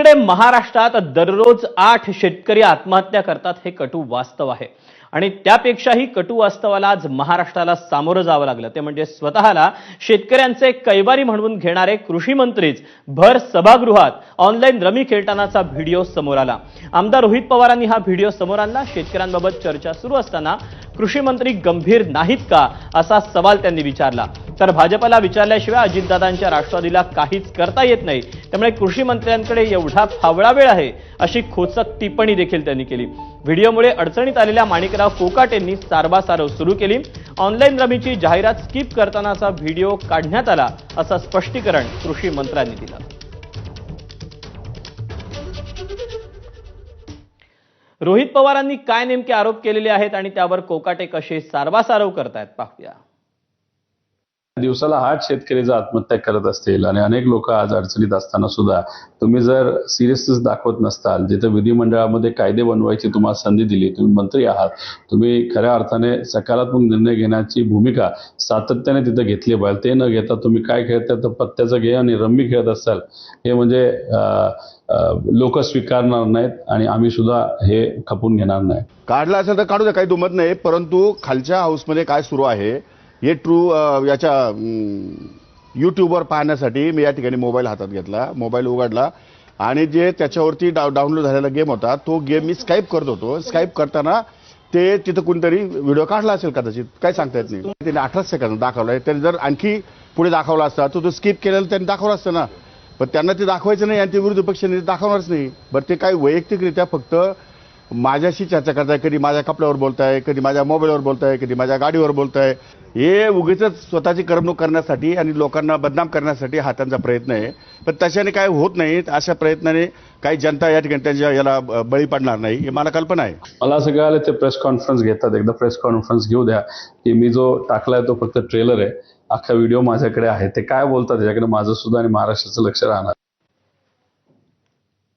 एकीकडे महाराष्ट्रात दररोज आठ शेतकरी आत्महत्या करतात हे कटू वास्तव आहे. आणि त्यापेक्षाही कटू वास्तवाला आज महाराष्ट्राला सामोरं जावं लागलं. ते म्हणजे स्वतःला शेतकऱ्यांचे कैवारी म्हणून घेणारे कृषी मंत्रीच भर सभागृहात ऑनलाईन रमी खेळतानाचा व्हिडिओ समोर आला. आमदार रोहित पवारांनी हा व्हिडिओ समोर आणला. शेतकऱ्यांबाबत चर्चा सुरू असताना कृषी मंत्री गंभीर नाहीत का असा सवाल त्यांनी विचारला. तर भाजपला विचारल्याशिवाय अजितदादांच्या राष्ट्रवादीला काहीच करता येत नाही. त्यामुळे कृषी मंत्र्यांकडे एवढा फावळा वेळ आहे अशी खोचक टिप्पणी देखील त्यांनी केली. व्हिडिओमुळे अडचणीत आलेल्या माणिकराव कोकाटेंनी सारवासारव सुरू केली. ऑनलाईन रमीची जाहिरात स्किप करतानाचा व्हिडिओ काढण्यात आला असं स्पष्टीकरण कृषी मंत्र्यांनी दिलं. रोहित पवारांनी काय नेमके आरोप केलेले आहेत आणि त्यावर कोकाटे कसे सारवासारव करतायत पाहूया. दिवसाला आठ शेतकरी जर आत्महत्या करत असतील आणि अनेक लोक आज अडचणीत असताना सुद्धा तुम्ही जर सिरियसनेस दाखवत नसताल जिथं विधिमंडळामध्ये कायदे बनवायची तुम्हाला संधी दिली तुम्ही मंत्री आहात तुम्ही खऱ्या अर्थाने सकारात्मक निर्णय घेण्याची भूमिका सातत्याने तिथं घेतली पाहिजे. ते न घेता तुम्ही काय खेळता तर पत्त्याचं घे आणि रम्मी खेळत असाल. हे म्हणजे लोक स्वीकारणार नाहीत आणि आम्ही सुद्धा हे खपून घेणार नाही. काढला असेल तर काढू द्या काही दुमत नाही. परंतु खालच्या हाऊसमध्ये काय सुरू आहे? हे ट्रू याच्या यूट्यूबवर पाहण्यासाठी मी या ठिकाणी मोबाईल हातात घेतला मोबाईल उघडला. आणि जे त्याच्यावरती डाव डाउनलोड झालेला गेम होता तो गेम मी स्काईप करत होतो. स्काईप करताना ते तिथं कोणतरी व्हिडिओ काढला असेल कदाचित. काय सांगता येत नाही. त्याने अठरा सेकंद दाखवलाय त्याने जर आणखी पुढे दाखवला असता तर तो स्किप केलेला त्यांनी दाखवला असतं ना. पण त्यांना ते दाखवायचं नाही आणि ते विरोधी पक्षाने ते दाखवणारच नाही. बरं ते काय वैयक्तिकरित्या फक्त माझ्याशी चर्चा करताय कधी माझ्या कपड्यावर बोलताय कधी माझ्या मोबाईलवर बोलताय कधी माझ्या गाडीवर बोलताय. हे उगीच स्वतःची करमणूक करण्यासाठी आणि लोकांना बदनाम करण्यासाठी हा त्यांचा प्रयत्न आहे. पण तशाने काय होत नाही अशा प्रयत्नाने काही जनता या ठिकाणी त्यांच्या याला बळी पडणार नाही हे मला कल्पना आहे. मला असं कळालं ते प्रेस कॉन्फरन्स घेतात. एकदा प्रेस कॉन्फरन्स घेऊ द्या की मी जो टाकलाय तो फक्त ट्रेलर आहे. अख्खा व्हिडिओ माझ्याकडे आहे. ते काय बोलतात त्याच्याकडे माझं सुद्धा आणि महाराष्ट्राचं लक्ष राहणार.